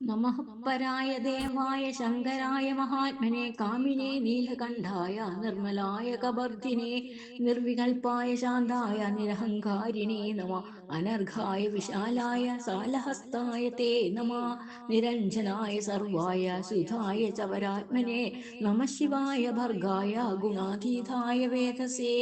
നമഃ പരായ ദേവായ ശങ്കരായ മഹാത്മനെ കാമിനെ നീലകണ്ഠായ നിർമ്മലായ കബർദിനെ നിർവികൽപ്പായ ശാന്തായ നിരഹങ്കാരിണേ നമ അനർഘായ വിശാലായ സാലഹസ്തായ തേ നമ നിരഞ്ജനായ സർവായ സുധായ ചവരാത്മനെ നമ ശിവായ ഭർഗായ ഗുണാതീതായ വേദസേ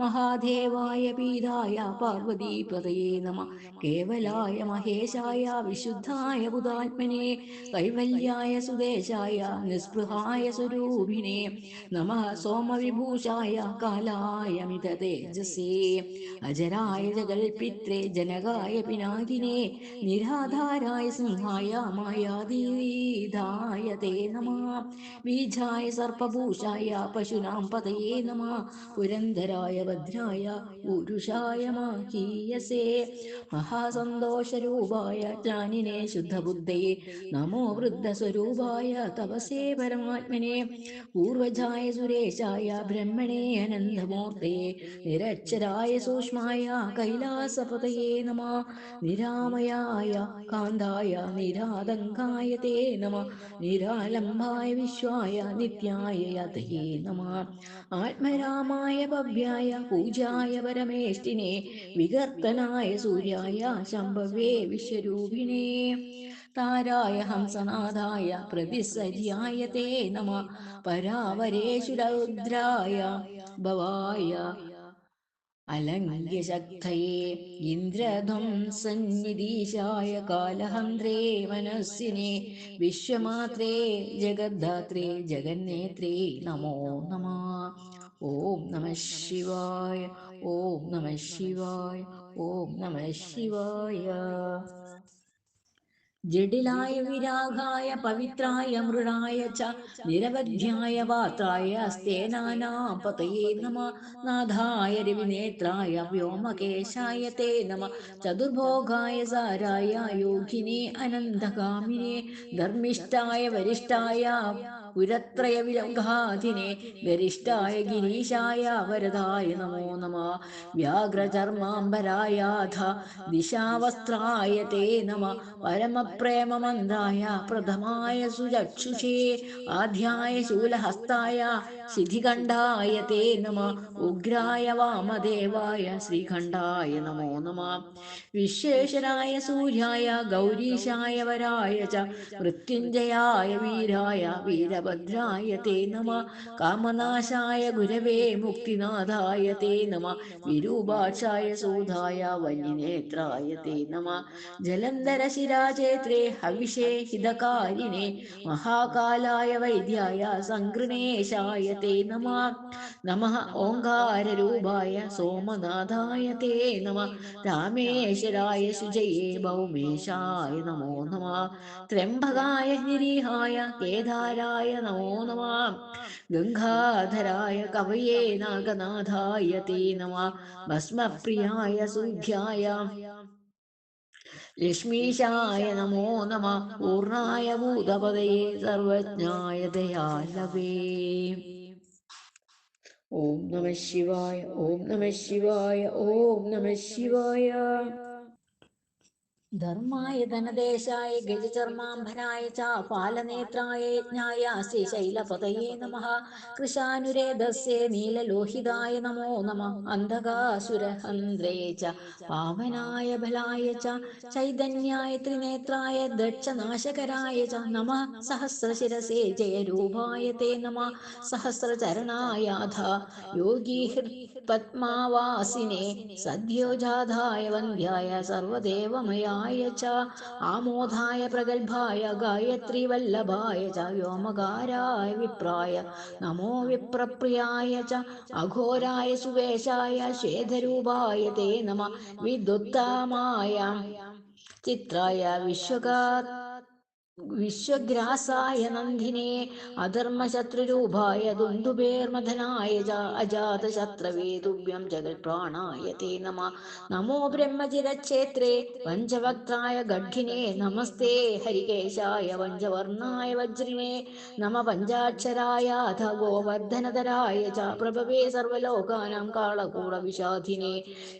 മഹാദേവായ പീതായ പാർവതീപതയേ നമ കേവലായ മഹേശായ വിശുദ്ധായ ബുധാത്മനെ കൈവല്യായ സുദേശായ നിസ്പൃഹായ സ്വരൂപിണേ നമ സോമവിഭൂഷായ കാലായ മിത തേജസേ അജരായ ജഗൽപിത്രേ ജനകായ പിനാകിനെ നിരാധാരായ സിംഹായ മായാതീതായ തേ നമ. ബീജായ സർപ്പഭൂഷായ പശുനാം പതയേ നമ. പുരന്ധരായ ഭദ്രായ പുരുഷായ മാഹീയസേ. മഹാസന്തോഷരൂപായ ജ്ഞാനിനെ ശുദ്ധബുദ്ധയെ നമോ വൃദ്ധസ്വരൂപായ തപസേ പരമാത്മനെ. പൂർവജായ സുരേശായ ബ്രഹ്മണേ അനന്തമൂർത്തയെ നിരക്ഷരായ സൂക്ഷ്മായ കൈലാസപതയേ നമ. നിരാമയായ കാന്തായ നിരാതങ്കായ തേ നമ. നിരാലംബായ വിശ്വായ നിത്യായ യതയേ നമ. ആത്മരാമായ ഭവ്യായ പൂജായ പരമേഷ്ടിനെ വികർത്തനായ സൂര്യായ ശംഭവേ വിശ്വരൂപിണേ. താരായ ഹംസനാഥായ പ്രതിസര്യായ തേ നമ. പരാവരേശുരൗദ്രായ ഭവായ അലംഘ്യശക്തയേ ഇന്ദ്രധം സന്നിധീശായ കാലഹന്ത്രേ മനസ്സിനെ വിശ്വമാത്രേ ജഗദ്ധാത്രേ ജഗന്നേത്രേ നമോ നമ. ഓം നമ ശിവായ ഓം നമ ശിവായ ഓം നമ ശിവായ. ജഡിലായ വിരാഗായ പവിത്രായ മൃണായ ച നിരവധ്യായ പാത്രായ സ്തേനാനാപതയേ നമ നാഥായ രവിനേത്രായ വ്യോമകേശായ തേ നമ ചതുർഭോഗായ സാരായ യോഗിനെ അനന്തകാമിനെ ധർമ്മിഷ്ഠായ വരിഷ്ഠായ പുരത്രയ വിലംഘാതിനെ ഗരിഷ്ഠായ ഗിരീശായ വരദായ നമോ നമ വ്യാഘ്രചർമാംബരായാധ ദിശാവസ്ത്രായ തേ നമ. പരമപ്രേമമന്ദായ പ്രഥമായ സുചക്ഷുഷേ. ആധ്യായ ശൂലഹസ്തായ ശിധികണ്ഠായ തേ നമ. ഉഗ്രായ വാമദേവായ ശ്രീഖണ്ഡായ നമോ നമ. വിശേഷരായ സൂര്യായ ഗൗരീശായ വരായ ച. മൃത്യുഞ്ജയായ വീരായ വീരഭദ്രായ തേ നമ കാമനാശായ ഗുരവേ മുക്തിനാഥായ തേ നമ. വിരൂപാക്ഷായ സൂധായ വന്യനേത്രായ തേ നമ. ജലന്ധര ശിരാചേത്രേ ഹവിഷേ ഹിതകാരിണേ. മഹാകാലായ വൈദ്യായ സംഗൃണേശായ തേ നമ. നമ ഓങ്കാരൂപായ സോമനാഥായ തേ നമ. രാമേശ്വരായ ശുചയേ ഭൗമേശായ നമോ നമ. ത്രംഭകായ നിരീഹായ കേദാരായ നമോ നമ. ഗംഗാധരായ കവയേ നാഗനാഥായ തേ നമ. ഭസ്മപ്രിയായ സുഖ്യായ. ലക്ഷ്മീശായ നമോ നമ. പൂർണായ ഭൂതപതയെ സർവജ്ഞായ ദയാലവേ ഓം നമ ശിവായ. ഓം നമ ശിവായ. ഓം നമ ശിവായ. ധർമായ ധനദേശായ ഗജചർമാംബരായ ച പാലനേത്രായ യജ്ഞായ ശൈലപതയേ നമ. കൃശാനുരേധസ്യേ നീലലോഹിതായ നമോ നമ. അന്ധകാസുരഹന്ത്രേ ച പാവനായ ബലായ ച ചൈതന്യായ ത്രിനേത്രായ ദക്ഷനാശകരായ ച നമ. സഹസ്രശിരസേ ജയരൂപായ തേ നമ. സഹസ്രചരണായാധ യോഗീ പത്മാവാസിനെ സദ്യോജാധായ വന്ധ്യായ സർവദേവമയായ ച ആമോദായ പ്രഗത്ഭായ ഗായത്രി വല്ലഭായ ച വ്യോമകാരായ വിപ്രായ നമോ വിപ്രപ്രിയായ ച അഘോരായ സുവേശായ ശ്വേതരൂപായ തേ നമ വിദുത്തമായ ചിത്രായ വിശ്വകാ വിശ്വഗ്രാസായ നന്ദിനെ അധർമ്മശത്രുരൂപായ ദുന്ദുബേർമഥനായ ച അജാതശത്രവേ തുഭ്യം ജഗൽപ്രാണായ തേ നമ. നമോ ബ്രഹ്മചിരക്ഷേത്രേ പഞ്ചവക്തായ ഗഡ്ഢിനെ നമസ്തേ ഹരികേശായ പഞ്ചവർണായ വജ്രിനെ നമ പഞ്ചാക്ഷരായ അധ ഗോവർദ്ധനധരായ ച പ്രഭവേ സർവലോകാനാം കാളകൂട വിഷാധിനെ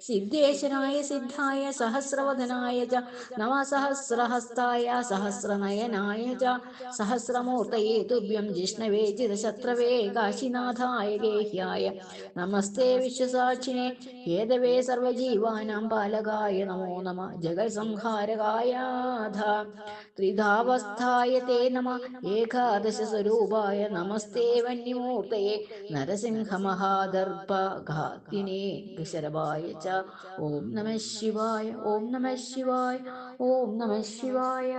സിദ്ധേശനായ സിദ്ധായ സഹസ്രവദനായ ച നമ സഹസ്രഹസ്തായ സഹസ്രനയ നയനായ ച സഹസ്രമൂർത്തയേ തുഭ്യം ജിഷ്ണവേ ജിതശത്രവേ കാശിനാഥായ ഗേഹ്യായ. നമസ്തേ വിശ്വസാക്ഷിനെ. ഏതവേ സർവജീവാനാം പാലകായ നമോ നമ. ജഗത്സംഹാരകായാധ. ത്രിധാവസ്ഥായ തേ നമ. ഏകാദശ സ്വരൂപായ നമസ്തേ വന്യമൂർത്തയെ. നരസിംഹമഹാദർഭഘാത്തിനേ ശരഭായ ച. ഓം നമ ശിവായ. ഓം നമ ശിവായ. ഓം നമ ശിവായ.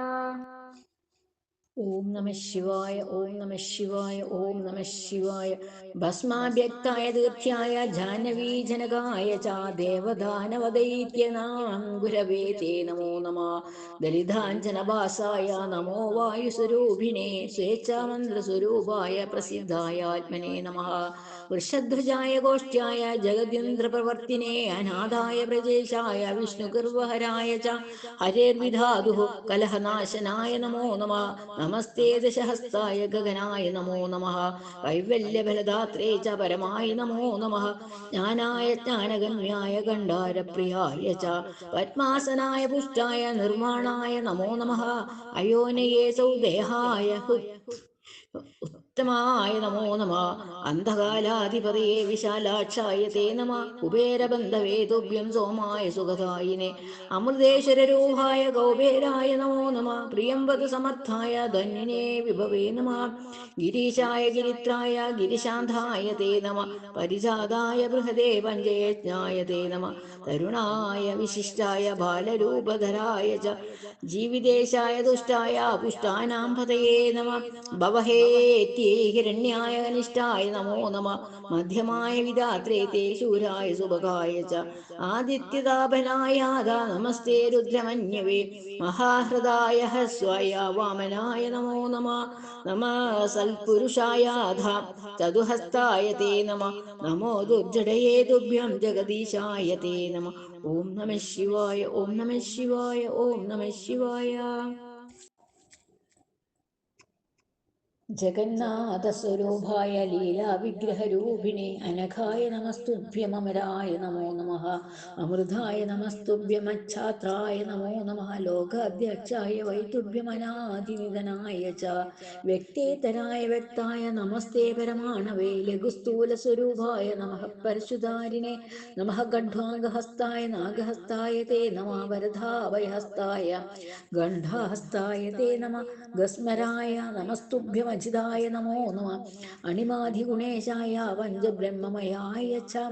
ഓം നമ ശിവായ ഓം നമ ശിവായ ഓം നമ ശിവായ. ഭസ്മാഭ്യക്തായ തീർത്ഥ്യായ ജാനവീജനകായ ദേവദാനവദൈത്യനാം ഗുരവേ തേ നമോ നമ. ദലിതാഞ്ജനഭാസായ നമോ വായുസ്വരൂപിണേ സ്വേച്ഛാമന്ത്രസ്വരൂപായ പ്രസിദ്ധായ ആത്മനേ നമ. വൃഷധ്വജായ ഗോഷ്ഠ്യായ ജഗദ്യന്ത്രപ്രവർത്തിനെ അനാഥായ പ്രജേശായ വിഷ്ണുഗർവഹരായ ച ഹരേർവിധാതു കലഹനാശനായ നമോ നമ നമസ്തേ ദശഹസ്തായ ഗഗനായ നമോ നമ കൈവല്യഫലദാത്രേ ച പരമായ നമോ നമ ജ്ഞാനായ ജ്ഞാനഗമ്യായ ഗണ്ഡാരപ്രിയായ ച പത്മാസനായ പുഷ്ടായ നിർമ്മാണായ നമോ നമ അയോനയേ സൗദേഹായ ഉത്തമായ നമോ നമ. അന്ധകാലാധിപതിയെ വിശാലാക്ഷായ തേ നമ. കുബേരബന്ധവേ തുഭ്യം സോമായ സുഖദായിനെ അമൃതേശ്വരരൂഹായ കൗബേരായ നമോ നമ. പ്രിയംവത് സമർത്ഥായ ധന്യനെ വിഭവേ നമ. ഗിരീശായ ഗിരിത്രായ ഗിരിശാന്തായ തേ നമ. പരിജാതായ ബൃഹദേ പഞ്ചയജ്ഞായ തേ നമ. തരുണായ വിശിഷ്ടായ ബാലരൂപധരായ ച. ജീവിതേശായ ദുഷ്ടായ പുഷ്ടാനാം പതയേ നമ ഭവഹേത്യേ ഹിരണ്യായ നമോ നമ. മധ്യമായ വിധാത്രേ തേ ശൂരായ സുഭകായ ച ആദിത്യതാപനായാത നമസ്തേ രുദ്രമന്യവേ. മഹാഹൃദായ ഹസ്വായ വാമനായ നമോ നമ. നമ സൽപുരുഷായാധ ചതുഹസ്തായ തേ നമ. നമോ ദുർജടയേ ദുഭ്യം ജഗദീശായ തേ നമ. ഓം നമ ശിവായ ഓം നമ ശിവായ ഓം നമ ശിവായ. ജഗന്നാഥസ്വരൂപായ ലീലാവിഗ്രഹരൂപിണി അനഘായ നമസ്തുഭ്യമരായ നമോ നമ. അമൃതായ നമസ്തുഭ്യമച്ഛാത്രായ നമോ നമ. ലോകാധ്യക്ഷായ വൈതുഭ്യമനാദിനിധനായ ച. വ്യക്തേതരായ വ്യക്തായ നമസ്തേ പരമാണവേ. ലഘുസ്ഥൂല സ്വരൂപായ നമ. പരശുധാരിണേ നമ. ഗണ്ഡ്വാംഗഹസ്തായ നാഗഹസ്തായ തേ നമ. വരധാവയഹസ്തായ ഗണ്ഠഹസ്തായ തേ നമ. ഗസ്മരായ നമസ്തുഭ്യമജിതായ നമോ നമ അണിമാധി ഗുണേശായ പഞ്ചബ്രഹ്മമയായ ച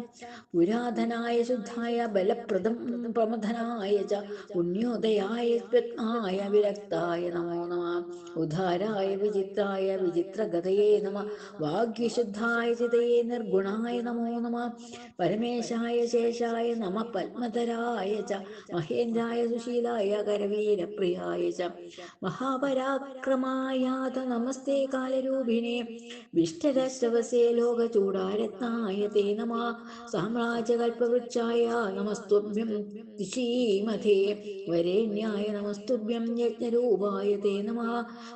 പുരാതനായ ശുദ്ധായ ബലപ്രദം പ്രമഥനായ ച പുണ്യോദയായ രത്നായ വിരക്തായ നമോ നമ ഉദാരായ വിചിത്രായ വിചിത്രഗതയേ നമ വാഗ്യശുദ്ധായ ചിതയേ നിർഗുണായ നമോ നമ പരമേശായ ശേഷായ നമ പത്മധരായ ച മഹേന്ദ്രായ സുശീലായ കരവീരപ്രിയായ ച മഹാപരാക്രമായാത നമസ്തേ കാലരൂപിണേ വിഷ്ടരശ്രവസേ ലോകചൂടാരത്നായ തേ നമ. സാമ്രാജ്യകൽപ്പവൃക്ഷായ നമസ്തുഭ്യം ദിശീമധേ വരേണ്യായ നമസ്തുഭ്യം യജ്ഞരൂപായ തേ നമ.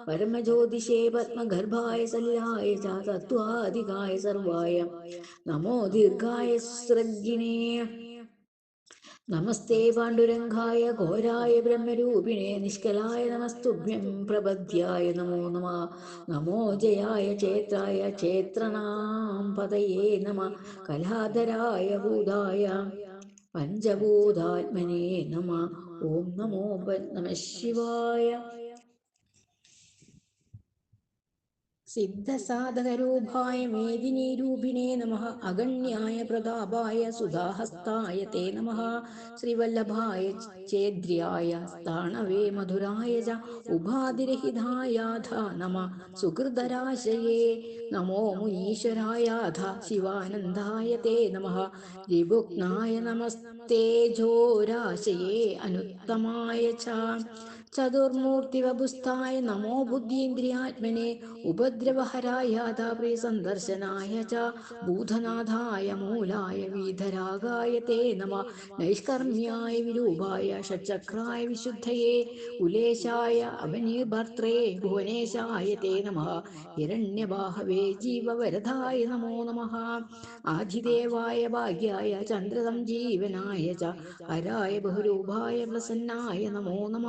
പരമജ്യോതിഷേ പത്മഗർഭായ സല്ലായ ചാതത്വാധികായ തത്വാധികായ സർവായ. നമോ ദീർഘായ സൃഗിണേ നമസ്തേ പാണ്ഡുരംഗായ ഘോരായ ബ്രഹ്മരൂപിണേ നിഷ്കലായ നമസ്തുഭ്യം പ്രപദ്യായ നമോ നമ. നമോ ജയായ ക്ഷേത്രായ ക്ഷേത്രനാം പതയേ നമ. കലാധരായ ഭൂതായ പഞ്ചഭൂതാത്മനേ നമ. ഓം നമോ നമ ശിവായ സിദ്ധസാധകരൂപായ മേദിനീരൂപിണേ നമ. അഗണ്യായ പ്രതാപായ സുധാഹസ്തായ തേ നമ. ശ്രീവല്ലഭായ ചേദ്ര്യായ സ്ഥാണവേ മധുരായ ച ഉപാധിരഹിതായാധ നമ. സുഹൃതരാശയേ നമോ മുനീശ്വരായാധ ശിവാനന്ദായ തേ നമ. രിഭുഗ്നായ നമസ്തേജോരാശയേ അനുത്തമായ ച. ചതുർമൂർത്തിവപുസ്ഥായ നമോ ബുദ്ധീന്ദ്രിയാത്മനെ ഉപദ്രവഹരായ സന്ദർശനായ ച ഭൂതനാഥായ മൂലായ വീധരാഗായ തേ നമ നൈഷ്കർമ്മ്യായ വിരൂപായ ഷക്രായ വിശുദ്ധയെ ഉലേശായ അവനിർഭർത്രേ ഭുവനേശായ തേ നമ ഹിരണ്യബാഹവേ ജീവവരധായ നമോ നമ ആധിദേവായ ഭാഗ്യായ ചന്ദ്രസഞ്ജീവനായ ച ഹരായ ബഹുരൂപായ പ്രസന്നായ നമോ നമ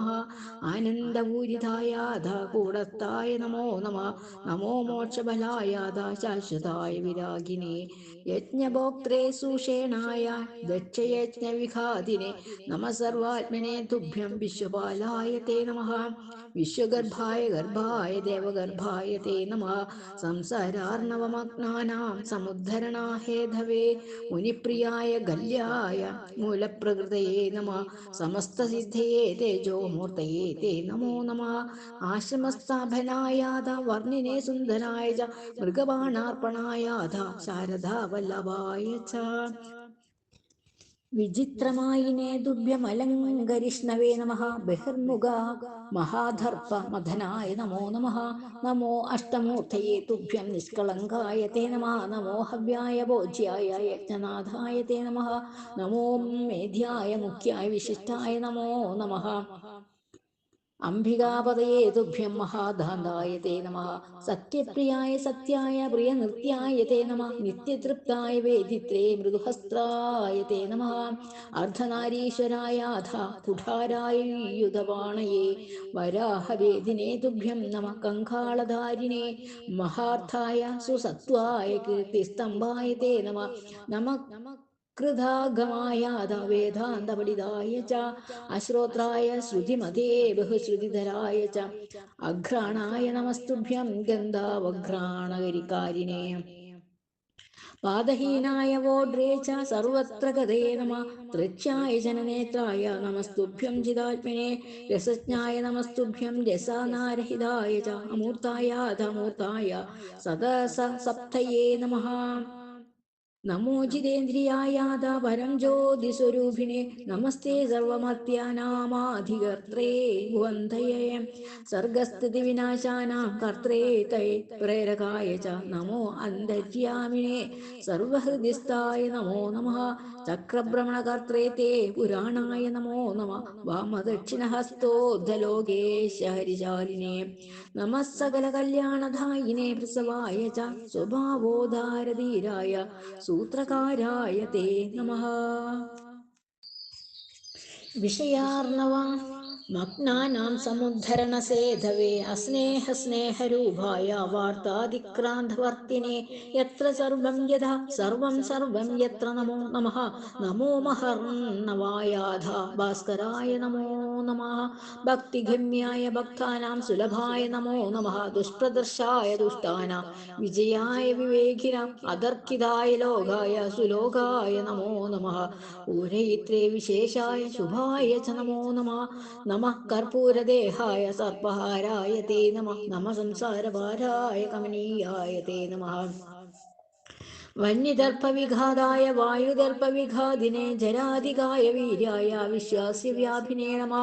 ആനന്ദപൂരിതായാധ കൂടത്തായ നമോ നമ നമോ മോക്ഷബലായാധ ശാശ്വതായ വിരാഗിനെ യജ്ഞഭോക്ത്രേ സൂഷേണായ ദക്ഷയജ്ഞവിഘാതിനെ നമ സർവാത്മനെ തുഭ്യം വിശ്വപാലായ തേ നമ വിശ്വഗർഭായ ഗർഭായ ദേവഗർഭായ തേ നമ സംസാരാർണവമഗ്നാനാം സമുദ്ധരണാഹേധവേ മുനിപ്രിയായ ഗല്യായ മൂലപ്രകൃതയേ നമ സമസ്തസിദ്ധയേ തേജോമൂർത്തയേ തേ നമോ നമ ആശ്രമസ്ഥാപനായാത വർണിനെ സുന്ദരായ ച മൃഗബാണാർപ്പണായാത ശാരദാ വല്ലഭായ ച വിചിത്രമായിനേ ദുഭ്യമലങ്കരിഷ്ണവേ നമ ബഹിർമുഖ മഹാധർപ്പ മഥനായ നമോ നമ നമോ അഷ്ടമൂർത്തയേ തുഭ്യം നിഷ്കളങ്കായ തേ നമ നമോ ഹവ്യായ ഭോജ്യായ യജ്ഞനാഥായ തേ നമ നമോ മേധ്യായ മുഖ്യായ വിശിഷ്ടായ നമോ നമ അംബികാപതയേ തുഭ്യം മഹാദാന്തായ തേ നമ. സത്യപ്രിയായ സത്യായ പ്രിയ നൃത്യായ തേ നമ. നിത്യതൃപ്തായ വേദിത്രേ മൃദുഹസ്ത്രായ തേ നമ. അർദ്ധനാരീശ്വരായാധ കുഠാരായ യുധപാണയേ വരാഹവേദിനേ തുഭ്യം നമ കങ്കാളധാരിണേ മഹാർത്ഥായ സുസത്വായ കീർത്തിസ്തംഭായ തേ നമ. നമ കൃതാഗമായാത വേദാന്തപഠിതായ ച അശ്രോത്രായ ശ്രുതിമതേ ബഹുശ്രുതിധരായ ച അഘ്രാണായ നമസ്തുഭ്യം ഗന്ധാവഘ്രാണകരികാരിണേ പാദഹീനായ വോഡ്രേ ച സർവത്ര ഗതേ നമ. തൃച്ഛായ ജനനേത്രായ നമസ്തുഭ്യം ചിതാത്മനെ രസജ്ഞായ നമസ്തുഭ്യം രസാനാരഹിതായ ച. അമൂർത്തായ അധമൂർത്തായ സദസ സപ്തയേ നമഃ. നമോ ജിതേന്ദ്രിയായാത പരം ജ്യോതിസ്വരൂപിണെ നമസ്തേ സർവമത്യാനാമാധികർത്രേ ഭുവന്തയേ സർഗസ്ഥിതി വിനാശാനാം കർത്രേ തൈ പ്രേരകായ ച നമോ അന്തര്യാമിനെ സർവഹൃദിസ്ഥായ നമോ നമ ചക്രഭ്രമണകർത്രേ തേ പുരാണായ നമോ നമ വാമദക്ഷിണഹസ്തോദ്ധലോകേശ ഹരിശാലിനെ നമ സകല കല്യാണധായിനെ പ്രസവായ ച സ്വഭാവോധാരധീരായ സൂത്രകാരായ തേ നമഃ. വിഷയാർണവ മഗ്നാനാം സമുദ്ധരണസേധവേ അസ്നേഹസ്നേഹരൂപായ വാർത്താതിക്രാന്തവർത്തിനെ യത്ര സർവം യഥാ സർവം സർവം യത്ര നമോ നമ നമോ മഹർണവായാധ ഭാസ്കരായ നമോ നമ ഭക്തിഗമ്യായ ഭക്താനാം സുലഭായ നമോ നമ ദുഷ്പ്രദർശായ ദുഷ്ടാനാം വിജയായ വിവേകിന അതർക്കിതായ ലോകായ സുലോകായ നമോ നമ ഊരയിത്രേ വിശേഷായ ശുഭായ ച നമോ നമഃ നമ കർപ്പൂരദേഹായ സർപ്പഹാരായ തേ നമ. നമ സംസാരഭാരായ കമനീയായ തേ നമ. വന്യദർപ്പവിഘാതായ വായുദർപ്പവിഘാതിനെ ജരാധികായ വീര്യായ വിശ്വാസ്യവ്യാപിനേ നമ.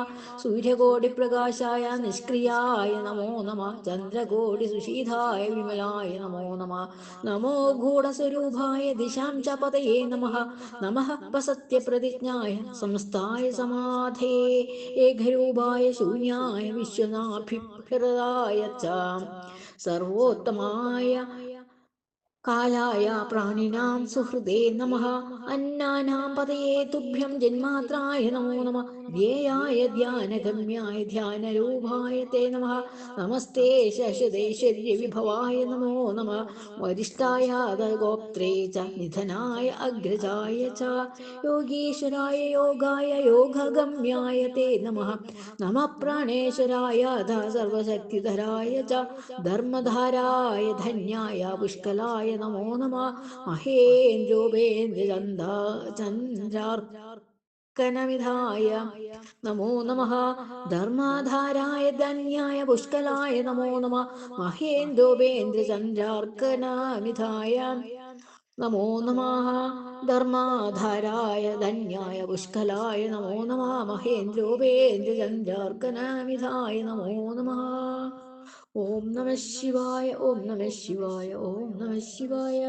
സൂര്യകോടിപ്രകാശായ നിഷ്ക്രിയായ നമോ നമ. ചന്ദ്രകോടി സുഷീതായ വിമലായ നമോ നമ. നമോ ഗൂഢസ്വരൂപായ ദിശാം ച പതയേ നമ നമ സത്യപ്രതിജ്ഞായ സംസ്ഥായ സമാധേ. ഏകരൂപായ ശൂന്യായ വിശ്വനാഭിഹൃതായ ച. സർവോത്തമായ കാലായ പ്രാണിനാം സുഹൃദേ നമ. അന്നാനാം പതയേ തുഭ്യം ജന്മാത്രായ നമോ നമ. ധ്യേയായ ധ്യാനഗമ്യായ ധ്യാനരൂപായ തേ നമ. നമസ്തേ ശശദേശ്വര്യവിഭവായ നമോ നമ. വരിഷ്ഠായ ഗോപ്ത്രേ ച നിധനായ അഗ്രജായ ച. യോഗീശ്വരായ യോഗായ യോഗഗമ്യായ തേ നമ. നമ പ്രാണേശ്വരായ സർവശക്തിധരായ ച. ധർമ്മധാരായ ധന്യായ പുഷ്കലായ നമോ നമ. മഹേന്ദ്രോപേന്ദ്രചന്ദ ചന്ദ്രാർക്കനമിധായ നമോ നമ. ധർമാധാരായ ധന്യായ പുഷ്കലായ നമോ നമ. മഹേന്ദ്രോപേന്ദ്രചന്ദ്രാർക്കനമിധായ നമോ നമ. ധർമാധാരായ ധന്യായ പുഷ്കലായ നമോ നമ. മഹേന്ദ്രോപേന്ദ്രചന്ദ്രാർക്കനമിധായ നമോ നമ. ഓം നമ ശിവായ ഓം നമ ശിവായ ഓം നമ ശിവായ.